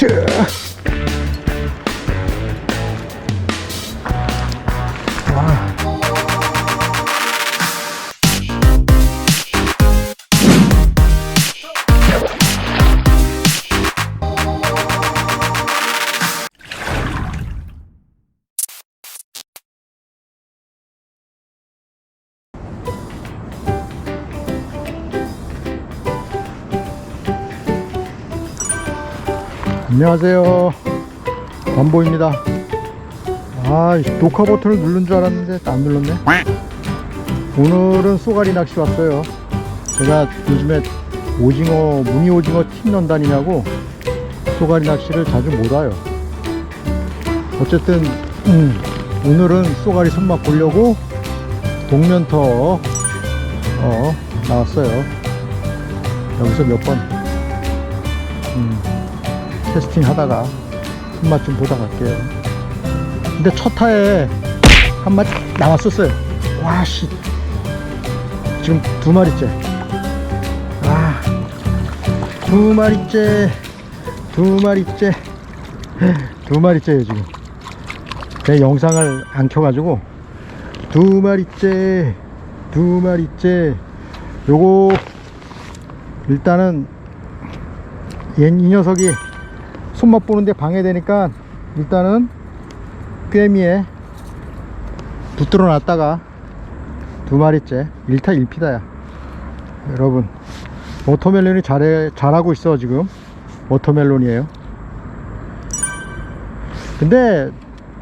く 안녕하세요. 관보입니다. 아이 녹화 버튼을 누른 줄 알았는데 안 눌렀네. 오늘은 쏘가리 낚시 왔어요. 제가 요즘에 오징어 무늬 오징어 팀 넣다니냐고 쏘가리 낚시를 자주 못 와요. 어쨌든 음, 오늘은 쏘가리 손맛 보려고 동면터 어, 나왔어요. 여기서 몇번? 음, 테스팅 하다가 손맛 좀 보다 갈게요. 근데 첫 타에 한 마리 나왔었어요. 와, 씨. 지금 두 마리째. 아, 두 마리째. 두 마리째. 두 마리째요, 지금. 제 영상을 안 켜가지고. 두 마리째. 두 마리째. 요거, 일단은, 얘, 이 녀석이 손맛 보는데 방해되니까 일단은 꿰미에 붙들어 놨다가 두 마리째. 1타 1피다야. 여러분 워터멜론이 잘해, 잘하고 있어 지금. 워터멜론이에요. 근데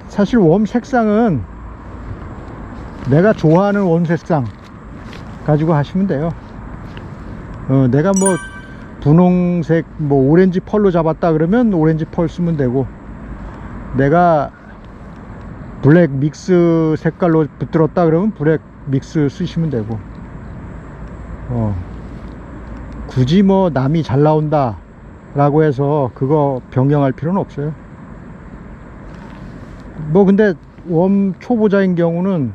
사실 웜 색상은 내가 좋아하는 웜 색상 가지고 하시면 돼요. 어, 내가 뭐 분홍색 뭐 오렌지 펄로 잡았다 그러면 오렌지 펄 쓰면 되고 내가 블랙 믹스 색깔로 붙들었다 그러면 블랙 믹스 쓰시면 되고. 어. 굳이 뭐 남이 잘 나온다 라고 해서 그거 변경할 필요는 없어요. 뭐 근데 웜 초보자인 경우는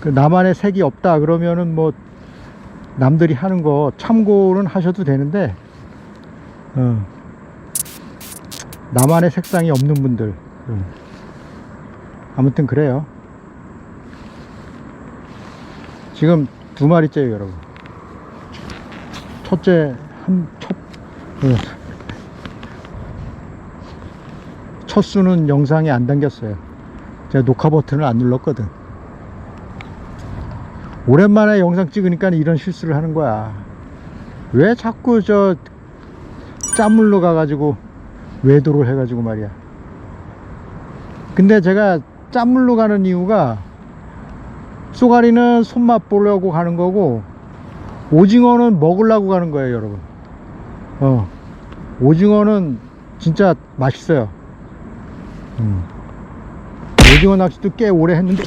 그 나만의 색이 없다 그러면은 뭐 남들이 하는 거 참고는 하셔도 되는데 어, 나만의 색상이 없는 분들. 음. 아무튼 그래요. 지금 두 마리째요 여러분. 첫째 한첫 어. 첫 수는 영상에 안 담겼어요. 제가 녹화 버튼을 안 눌렀거든 오랜만에 영상 찍으니까 이런 실수를 하는 거야. 왜 자꾸 저 짠물로 가가지고 외도를 해가지고 말이야. 근데 제가 짠물로 가는 이유가 쏘가리는 손맛 보려고 가는 거고 오징어는 먹으려고 가는 거예요, 여러분. 어, 오징어는 진짜 맛있어요. 음. 오징어 낚시도 꽤 오래 했는데,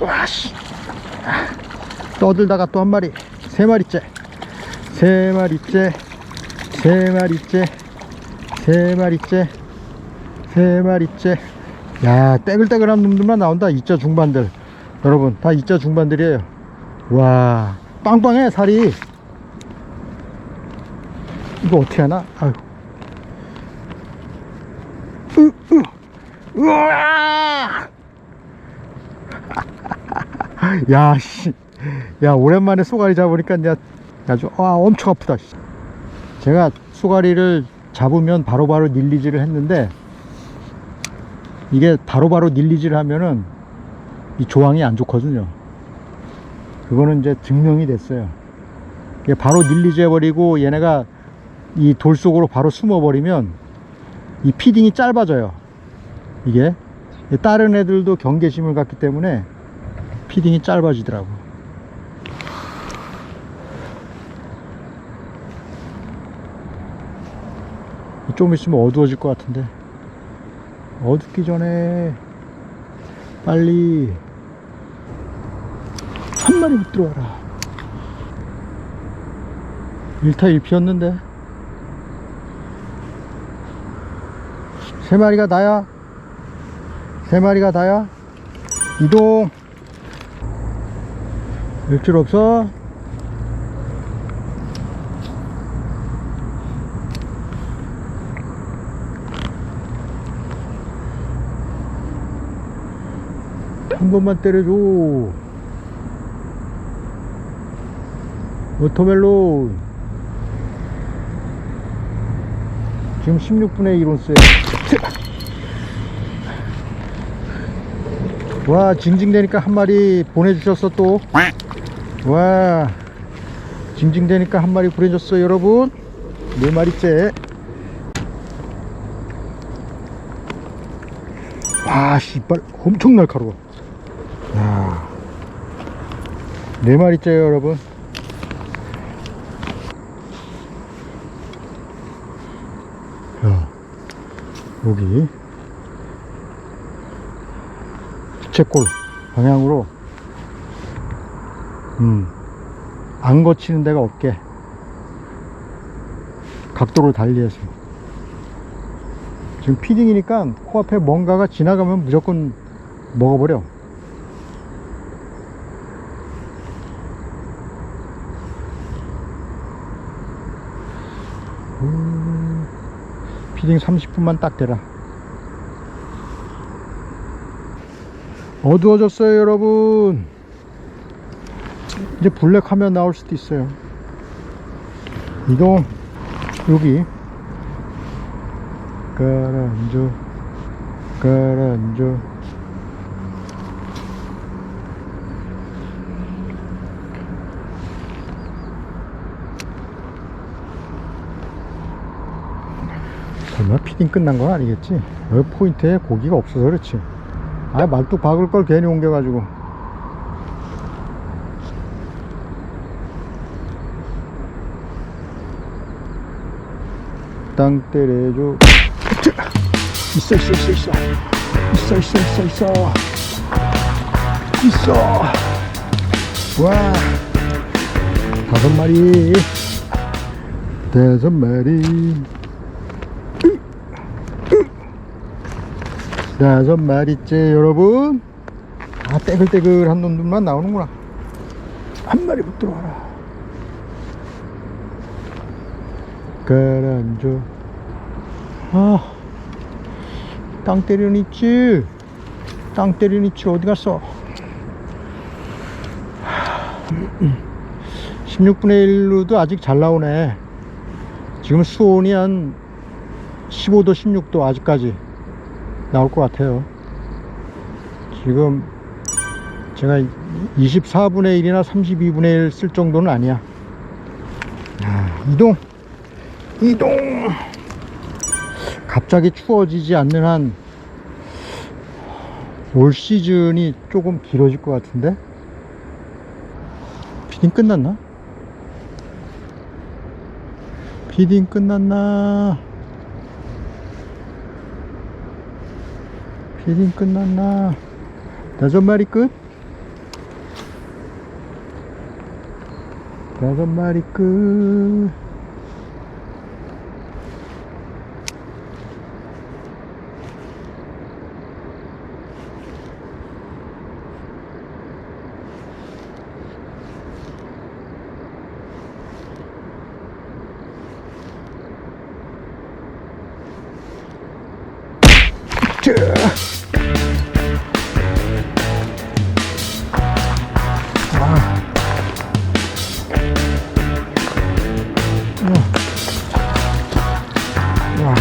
와씨. 떠들다가 또 한 마리. 세 마리째. 세 마리째. 세 마리째. 세 마리째. 세 마리째. 야 떼글떼글한 놈들만 나온다 이자 중반들. 여러분 다 이자 중반들이에요. 와 빵빵해 살이. 이거 어떻게 하나? 아유 으, 으. 우와 야씨 야 오랜만에 쏘가리 잡으니까 이제 아주 와 엄청 아프다 씨. 제가 쏘가리를 잡으면 바로바로 닐리지를 했는데 이게 바로 바로 닐리지를 하면은 이 조항이 안 좋거든요. 그거는 이제 증명이 됐어요. 이게 바로 닐리지 해버리고 얘네가 이 돌 속으로 바로 숨어버리면 이 피딩이 짧아져요. 이게. 다른 애들도 경계심을 갖기 때문에 피딩이 짧아지더라고 좀 있으면 어두워질 것 같은데. 어둡기 전에 빨리 한 마리 못 들어와라. 1타 1피였는데. 세 마리가 나야. 세 마리가 다야. 이동. 일줄 없어 한 번만 때려줘. 워터멜론. 지금 16분의 1온스에. 와, 징징대니까 한 마리 보내주셨어, 또. 와, 징징대니까 한 마리 보내줬어, 여러분. 네 마리째. 와, 씨발, 엄청 날카로워. 야, 네 마리째요, 여러분. 야, 여기 부채꼴 방향으로 음, 안 거치는 데가 없게 각도를 달리해서. 지금 피딩이니까 코앞에 뭔가가 지나가면 무조건 먹어버려 피딩 30분만 딱 되라. 어두워졌어요 여러분. 이제 블랙 화면 나올 수도 있어요. 이동 여기. 가라앉아 가라앉 아 설마 피딩 끝난 건 아니겠지. 여기 포인트에 고기가 없어서 그렇지. 아 말뚝 박을 걸 괜히 옮겨가지고. 땅 때려줘. 있어 있어 있어 있어. 있어 있어 있어 있어. 있어. 와. 다섯 마리. 다섯 마리 다섯 마리째 여러분. 아 떼글떼글한 놈들만 나오는구나. 한 마리 못 들어와라. 가라앉아. 아, 땅 때리는 있지 땅 때리는 있지 어디 갔어? 16분의 1로도 아직 잘 나오네. 지금 수온이 한 15도 16도 아직까지 나올 것 같아요 지금 제가 24분의 1이나 32분의 1 쓸 정도는 아니야 아, 이동 이동 갑자기 추워지지 않는 한 올 시즌이 조금 길어질 것 같은데 피딩 끝났나? 피딩 끝났나? 피딩 끝났나? 다섯 마리 끝? 다섯 마리 끝. 자. 아. 와.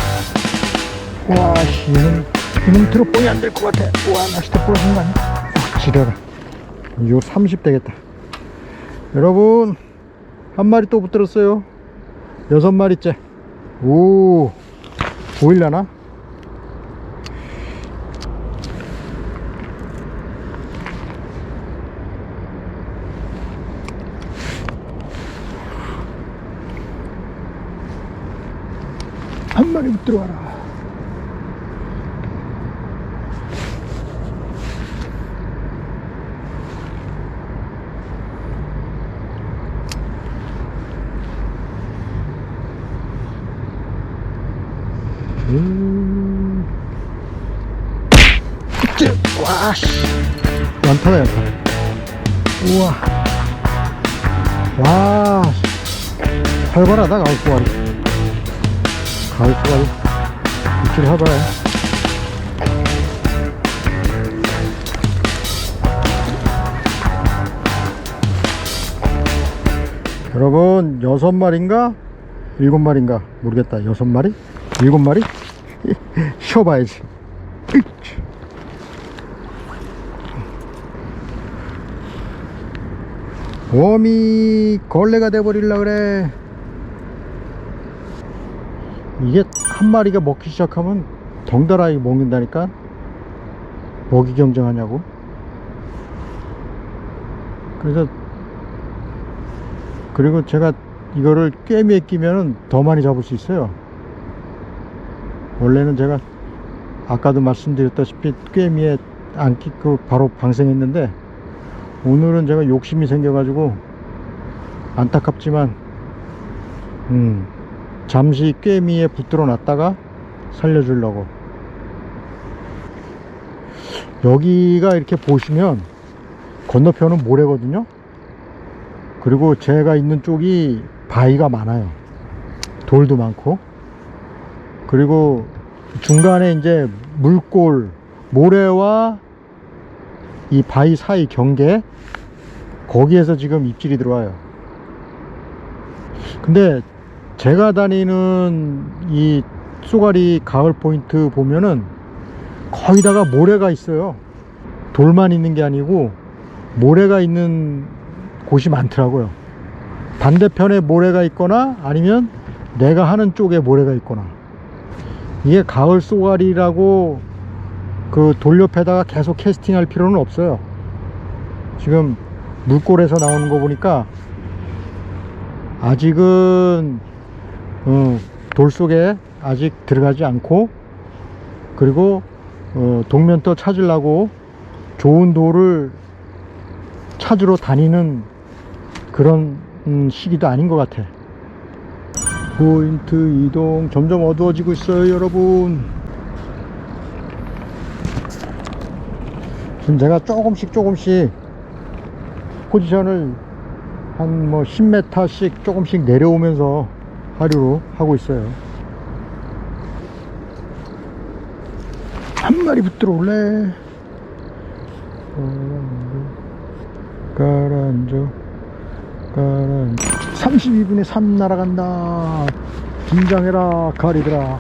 와, 씨, 이놈, 이놈 드롭봉이 안 될 것 같아. 와, 낚싯대 부러진 거 아니야? 아, 지려라. 이거 30 되겠다. 여러분, 한 마리 또 붙들었어요. 여섯 마리째. 오, 보일려나? 한 마리 못 들어 와라. 음. 쯔! 와, 씨. 연타다, 연타. 우와. 와, 씨. 활발하다, 가을 수가리. 아이 씨발 입질 해봐 여러분 여섯 마리인가? 일곱 마리인가? 모르겠다. 여섯 마리? 일곱 마리? 쉬어봐야지. 웜이 걸레가 돼버릴라 그래. 이게 한 마리가 먹기 시작하면 덩달아 먹는다니까? 먹이 경쟁하냐고? 그래서 그리고 제가 이거를 꿰미에 끼면은 더 많이 잡을 수 있어요. 원래는 제가 아까도 말씀드렸다시피 꿰미에 안 끼고 바로 방생했는데 오늘은 제가 욕심이 생겨 가지고 안타깝지만 음 잠시 꿰미에 붙들어 놨다가 살려주려고. 여기가 이렇게 보시면 건너편은 모래거든요. 그리고 제가 있는 쪽이 바위가 많아요. 돌도 많고. 그리고 중간에 이제 물골 모래와 이 바위 사이 경계 거기에서 지금 입질이 들어와요. 근데 제가 다니는 이 쏘가리 가을 포인트 보면은 거의 다가 모래가 있어요. 돌만 있는 게 아니고 모래가 있는 곳이 많더라고요. 반대편에 모래가 있거나 아니면 내가 하는 쪽에 모래가 있거나. 이게 가을 쏘가리라고 그 돌옆에다가 계속 캐스팅할 필요는 없어요. 지금 물골에서 나오는 거 보니까 아직은 어, 돌 속에 아직 들어가지 않고 그리고 어, 동면도 찾으려고 좋은 돌을 찾으러 다니는 그런 음, 시기도 아닌 것 같아. 포인트 이동 점점 어두워지고 있어요 여러분. 지금 제가 조금씩 조금씩 포지션을 한 뭐 10m씩 조금씩 내려오면서 하류로 하고 있어요. 한 마리 붙들어 올래? 가라앉아 가라앉아. 32분에 3 날아간다. 긴장해라 가리들아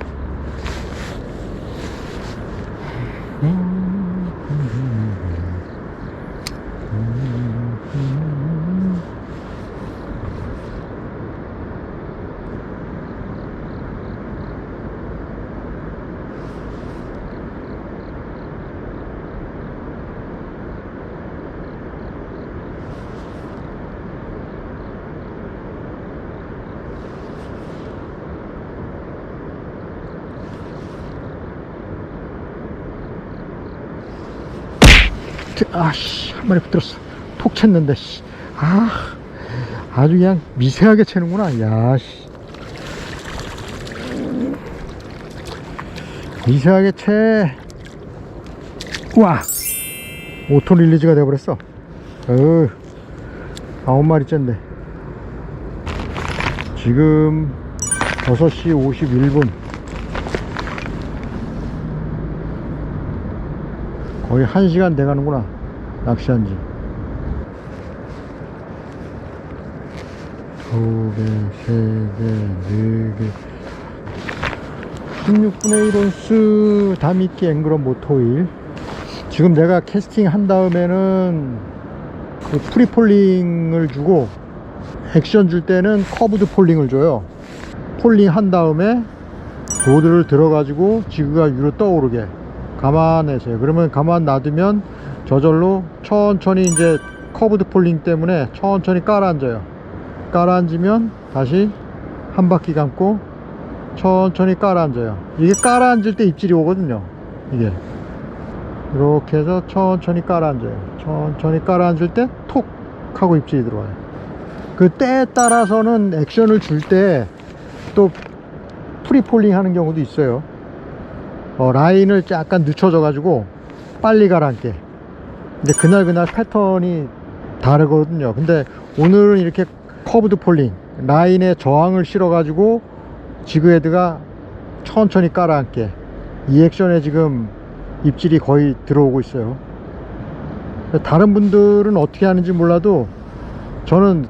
아씨 한 마리 붙들었어. 톡 챘는데 씨. 아 아주 그냥 미세하게 채는구나. 야 씨. 미세하게 채. 우와. 5톤 릴리즈가 돼버렸어. 어 아홉 마리째인데. 지금 6시 51분. 거의 1시간 돼가는구나 낚시한 지두 개, 세 개, 네 개. 16분의 1온스 다미끼 앵그럼 모토일. 지금 내가 캐스팅 한 다음에는 그 프리폴링을 주고 액션 줄 때는 커브드 폴링을 줘요. 폴링 한 다음에 로드를 들어 가지고 지그가 위로 떠오르게 감안해서요. 그러면 가만 놔두면 저절로 천천히 이제 커브드 폴링 때문에 천천히 깔아앉아요. 깔아앉으면 다시 한 바퀴 감고 천천히 깔아앉아요. 이게 깔아앉을 때 입질이 오거든요. 이게 이렇게 해서 천천히 깔아앉아요. 천천히 깔아앉을 때 톡 하고 입질이 들어와요. 그 때에 따라서는 액션을 줄 때 또 프리폴링 하는 경우도 있어요. 어, 라인을 약간 늦춰져 가지고 빨리 가라앉게 근데 그날 그날 패턴이 다르거든요. 근데 오늘은 이렇게 커브드 폴링 라인에 저항을 실어 가지고 지그헤드가 천천히 깔아앉게 이 액션에 지금 입질이 거의 들어오고 있어요. 다른 분들은 어떻게 하는지 몰라도 저는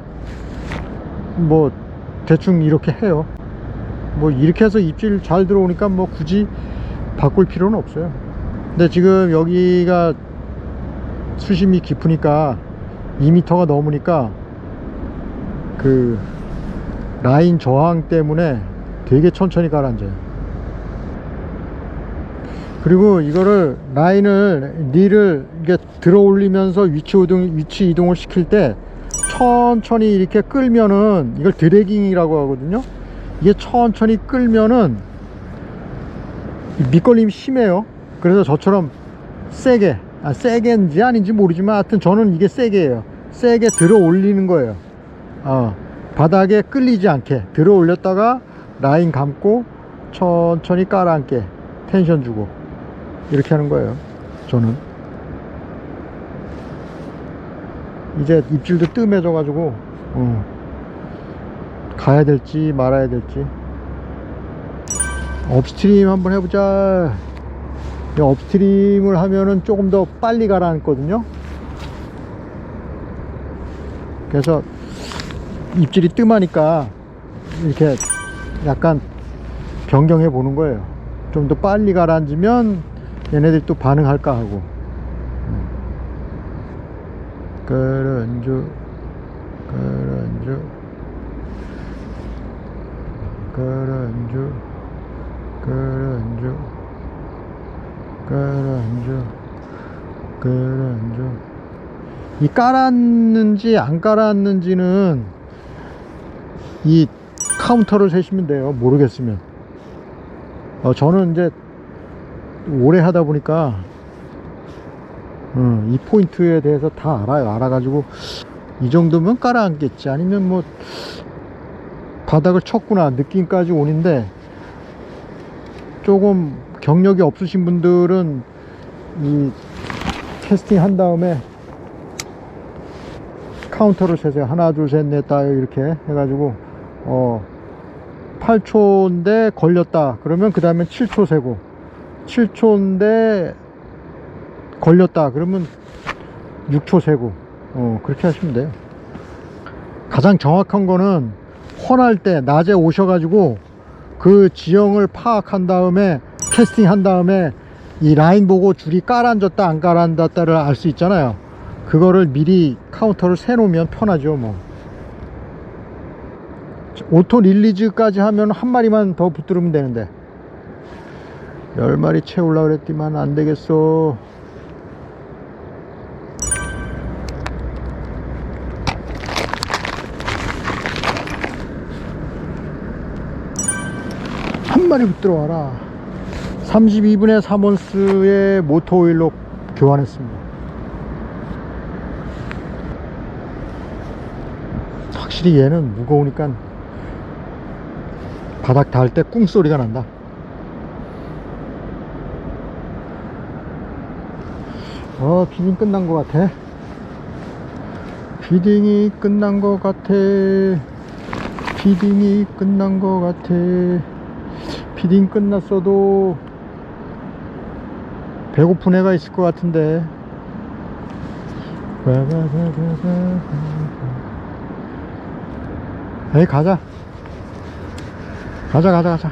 뭐 대충 이렇게 해요. 뭐 이렇게 해서 입질 잘 들어오니까 뭐 굳이 바꿀 필요는 없어요. 근데 지금 여기가 수심이 깊으니까 2m가 넘으니까 그 라인 저항 때문에 되게 천천히 가라앉아요. 그리고 이거를 라인을 릴을 이게 들어 올리면서 위치 이동 위치 이동을 시킬 때 천천히 이렇게 끌면은 이걸 드래깅이라고 하거든요. 이게 천천히 끌면은 이 밑걸림이 심해요. 그래서 저처럼 세게 아 세게인지 아닌지 모르지만 하여튼 저는 이게 세게예요. 세게 들어 올리는 거예요. 어, 바닥에 끌리지 않게 들어 올렸다가 라인 감고 천천히 깔아앉게 텐션 주고 이렇게 하는 거예요. 저는. 이제 입질도 뜸해져 가지고 어, 가야 될지 말아야 될지. 업스트림 한번 해보자. 이 업스트림을 하면은 조금 더 빨리 가라앉거든요. 그래서 입질이 뜸하니까 이렇게 약간 변경해 보는 거예요. 좀 더 빨리 가라앉으면 얘네들이 또 반응할까 하고. 음. 그런주 그런주 그런주 그런주 그런주 그런주 이 깔았는지 안 깔았는지는 이 카운터를 세시면 돼요 모르겠으면. 어, 저는 이제 오래 하다 보니까 어, 이 포인트에 대해서 다 알아요. 알아가지고 이 정도면 깔아앉겠지. 아니면 뭐 바닥을 쳤구나 느낌까지 오는데 조금 경력이 없으신 분들은 이 캐스팅 한 다음에 카운터를 세세요. 하나 둘 셋 넷 다 이렇게 해가지고 어 8초인데 걸렸다. 그러면 그 다음에 7초 세고 7초인데 걸렸다. 그러면 6초 세고 어 그렇게 하시면 돼요. 가장 정확한 거는 헌할 때 낮에 오셔가지고 그 지형을 파악한 다음에 캐스팅 한 다음에 이 라인 보고 줄이 깔아앉았다 안 깔아앉았다를 알 수 있잖아요. 그거를 미리 카운터를 세 놓으면 편하죠 뭐. 오토 릴리즈까지 하면 한 마리만 더 붙들으면 되는데. 열 마리 채우려 그랬지만 안 되겠어. 한 마리 붙들어 와라 32분의 3온스의 모터 오일로 교환했습니다. 확실히 얘는 무거우니까 바닥 닿을 때 꿍 소리가 난다. 어 비딩 끝난 것 같아. 비딩이 끝난 것 같아. 비딩이 끝난 것 같아. 비딩 끝났어도 배고픈 애가 있을 것 같은데. 에이 가자. 가자 가자 가자.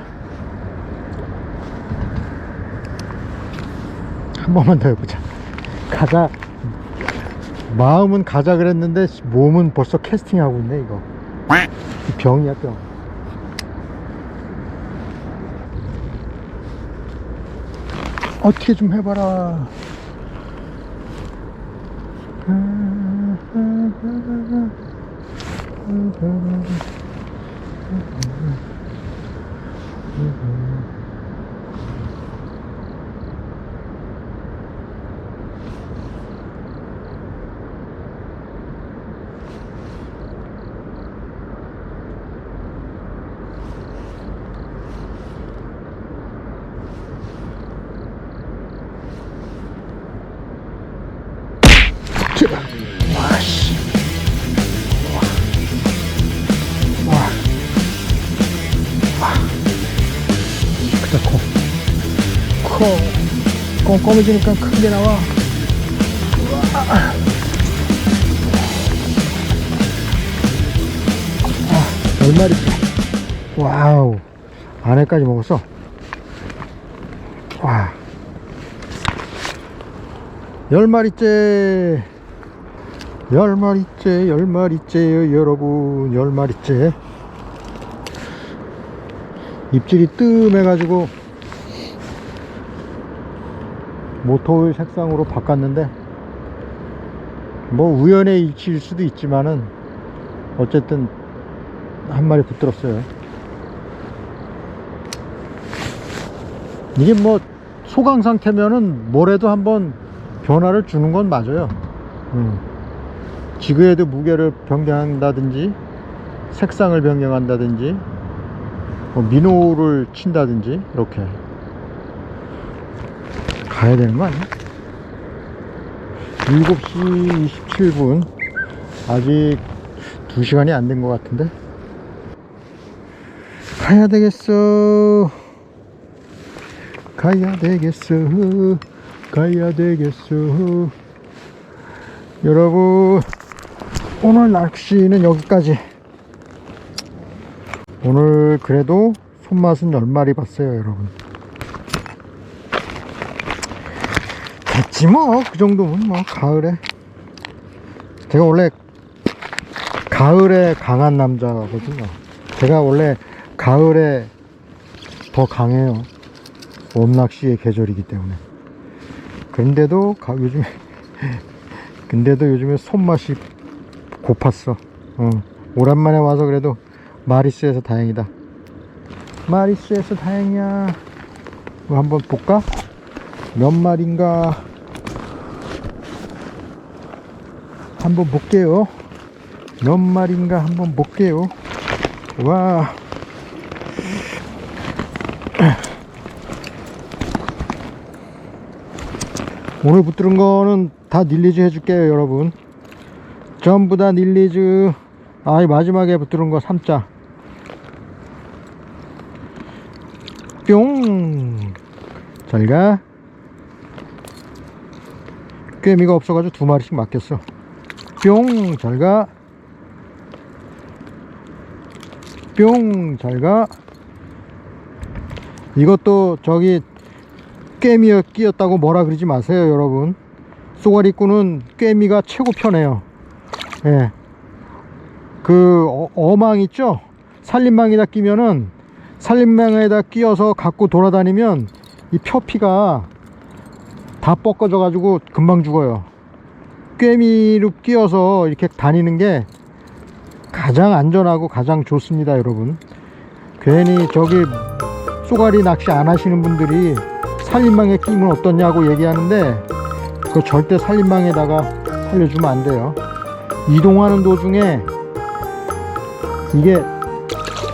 한 번만 더 해보자. 가자. 마음은 가자 그랬는데 몸은 벌써 캐스팅하고 있네 이거. 이 병이야 병 어떻게 좀 해봐라 와씨 와. 와. 크다 커. 커. 껌껌해지니까 큰 게 나와. 우와. 아. 열마리째 와우 안에까지 먹었어 와 열마리째 열마리째 열마리째요 여러분 열마리째. 입질이 뜸해 가지고 모토일 색상으로 바꿨는데 뭐 우연의 일치일 수도 있지만은 어쨌든 한 마리 붙들었어요. 이게 뭐 소강 상태면은 뭐래도 한번 변화를 주는 건 맞아요. 음. 지그에도 무게를 변경한다든지 색상을 변경한다든지 뭐 민호를 친다든지 이렇게 가야 되는 거 아니야? 7시 27분. 아직 2시간이 안 된 것 같은데? 가야 되겠어. 가야 되겠어. 가야 되겠어. 여러분 오늘 낚시는 여기까지. 오늘 그래도 손맛은 10마리 봤어요 여러분. 됐지 뭐 그 정도면 뭐 가을에. 제가 원래 가을에 강한 남자거든요. 제가 원래 가을에 더 강해요. 웜낚시의 계절이기 때문에. 그런데도 가, 요즘에 근데도 요즘에 손맛이 고팠어. 어, 오랜만에 와서 그래도 마리스에서 다행이다. 마리스에서 다행이야. 뭐 한번 볼까? 몇 마리인가? 한번 볼게요. 몇 마리인가 한번 볼게요. 와. 오늘 붙들은 거는 다 닐리즈 해줄게요 여러분 전부 다 닐리즈. 아이 마지막에 붙들은 거 3자. 뿅. 잘가. 꿰미가 없어가지고 두 마리씩 맡겼어. 뿅. 잘가. 뿅. 잘가. 이것도 저기 꿰미어 끼었다고 뭐라 그러지 마세요 여러분. 쏘가리꾼은 꿰미가 최고 편해요 예. 그 어, 어망 있죠? 살림망에다 끼면은 살림망에다 끼어서 갖고 돌아다니면 이 표피가 다 뻗어져 가지고 금방 죽어요. 꿰미로 끼어서 이렇게 다니는 게 가장 안전하고 가장 좋습니다 여러분. 괜히 저기 쏘가리 낚시 안 하시는 분들이 살림망에 끼면 어떻냐고 얘기하는데 그 절대 살림망에다가 살려주면 안 돼요 이동하는 도중에 이게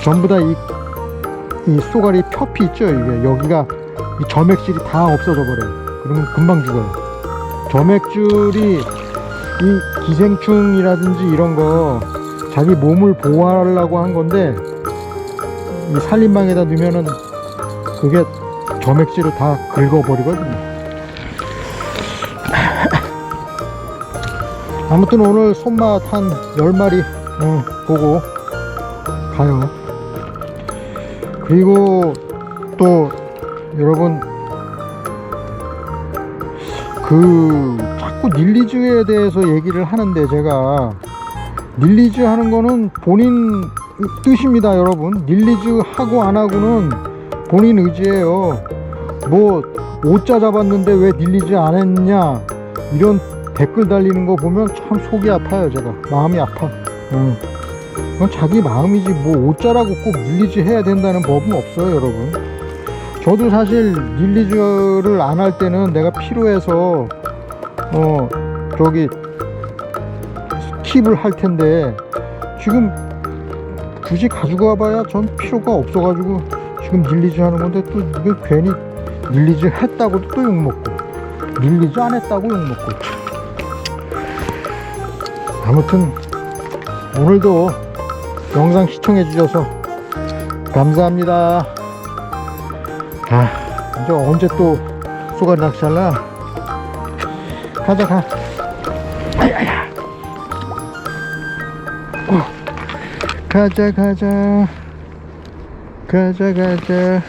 전부 다이 이 쏘가리 표피 있죠? 이게 여기가 이 점액질이 다 없어져 버려요. 그러면 금방 죽어요. 점액줄이 이 기생충이라든지 이런 거 자기 몸을 보호하려고 한 건데 이 살림망에다 넣으면은 그게 점액질을 다 긁어버리거든요 아무튼 오늘 손맛 한 10마리 어, 보고 가요. 그리고 또 여러분 그 자꾸 닐리즈에 대해서 얘기를 하는데 제가 닐리즈 하는 거는 본인 뜻입니다 여러분. 닐리즈 하고 안 하고는 본인 의지예요. 뭐 오자 잡았는데 왜 닐리즈 안 했냐? 이런 댓글 달리는 거 보면 참 속이 아파요 제가. 마음이 아파. 응. 그건 자기 마음이지. 뭐 오자라고 꼭 닐리즈 해야 된다는 법은 없어요 여러분. 저도 사실 닐리즈를 안 할 때는 내가 필요해서 어 저기 킵을 할 텐데 지금 굳이 가지고 와봐야 전 필요가 없어가지고 지금 닐리즈 하는 건데 또 이게 괜히 닐리즈 했다고도 또 욕먹고 닐리즈 안 했다고 욕먹고 아무튼 오늘도 영상 시청해 주셔서 감사합니다. 아 이제 언제 또 쏘가리 낚시할라 가자 가. 아야야 어, 가자 가자. 가자 가자